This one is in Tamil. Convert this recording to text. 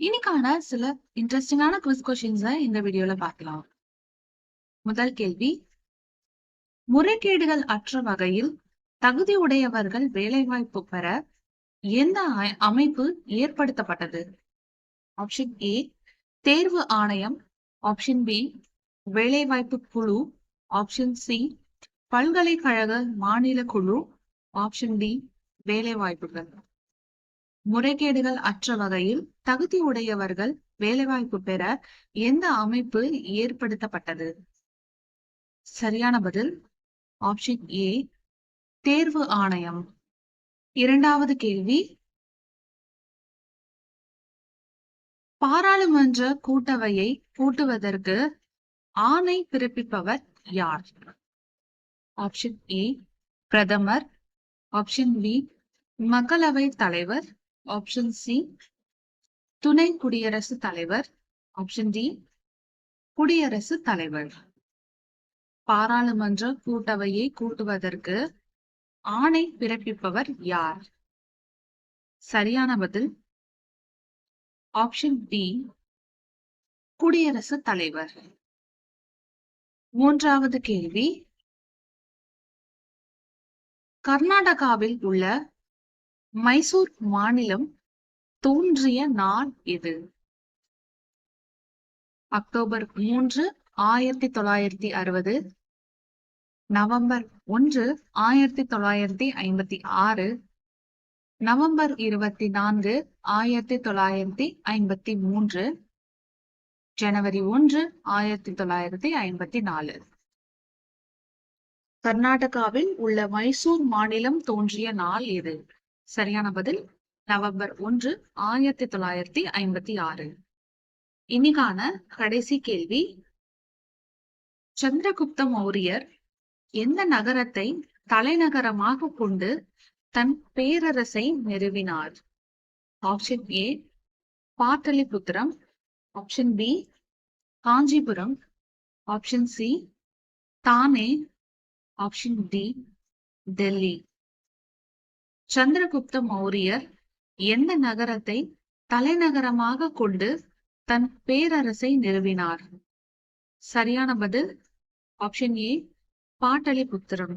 இன்னைக்கான சில இன்ட்ரெஸ்டிங்கான குவிஸ் கொஸ்டின்ஸை இந்த வீடியோல பார்க்கலாம். முதல் கேள்வி முறைகேடுகள் அற்ற வகையில் தகுதி உடையவர்கள் வேலைவாய்ப்பு பெற எந்த அமைப்பு ஏற்படுத்தப்பட்டது? ஆப்ஷன் ஏ தேர்வு ஆணையம். ஆப்ஷன் பி வேலைவாய்ப்பு குழு. ஆப்ஷன் சி பல்கலைக்கழக மாநில குழு. ஆப்ஷன் டி வேலைவாய்ப்புகள். முறைகேடுகள் அற்ற வகையில் தகுதி உடையவர்கள் வேலைவாய்ப்பு பெற எந்த அமைப்பு ஏற்படுத்தப்பட்டது? சரியான பதில் ஆப்ஷன் ஏ தேர்வு ஆணையம். இரண்டாவது கேள்வி பாராளுமன்ற கூட்டவையை கூட்டுவதற்கு ஆணை பிறப்பிப்பவர் யார்? ஆப்ஷன் ஏ பிரதமர். ஆப்ஷன் பி மக்களவை தலைவர். ஆப்ஷன் சி துணை குடியரசு தலைவர். ஆப்ஷன் டி குடியரசு தலைவர். பாராளுமன்ற கூட்டவையை கூட்டுவதற்கு ஆணை பிறப்பிப்பவர் யார்? சரியான பதில். ஆப்ஷன் டி குடியரசு தலைவர். மூன்றாவது கேள்வி. கர்நாடகாவில் உள்ள மைசூர் மாநிலம் தோன்றிய நாள் எது? அக்டோபர் மூன்று ஆயிரத்தி தொள்ளாயிரத்தி அறுபது. நவம்பர் ஒன்று ஆயிரத்தி தொள்ளாயிரத்தி ஐம்பத்தி ஆறு. நவம்பர் இருபத்தி நான்கு ஆயிரத்தி தொள்ளாயிரத்தி ஐம்பத்தி மூன்று. ஜனவரி ஒன்று ஆயிரத்தி தொள்ளாயிரத்தி ஐம்பத்தி நாலு. கர்நாடகாவில் உள்ள மைசூர் மாநிலம் தோன்றிய நாள் எது? சரியான பதில் நவம்பர் ஒன்று ஆயிரத்தி தொள்ளாயிரத்தி ஐம்பத்தி ஆறு. இன்னைக்கான கடைசி கேள்வி சந்திரகுப்த மௌரியர் எந்த நகரத்தை தலைநகரமாக கொண்டு தன் பேரரசை நிறுவினார்? Option A Pataliputra. Option B Kanchipuram. Option C Thane. Option D Delhi. Chandragupta மௌரியர் எந்த நகரத்தை தலைநகரமாக கொண்டு தன் பேரரசை நிறுவினார்? சரியான பதில் ஆப்ஷன் ஏ பாட்டலிபுத்திரம்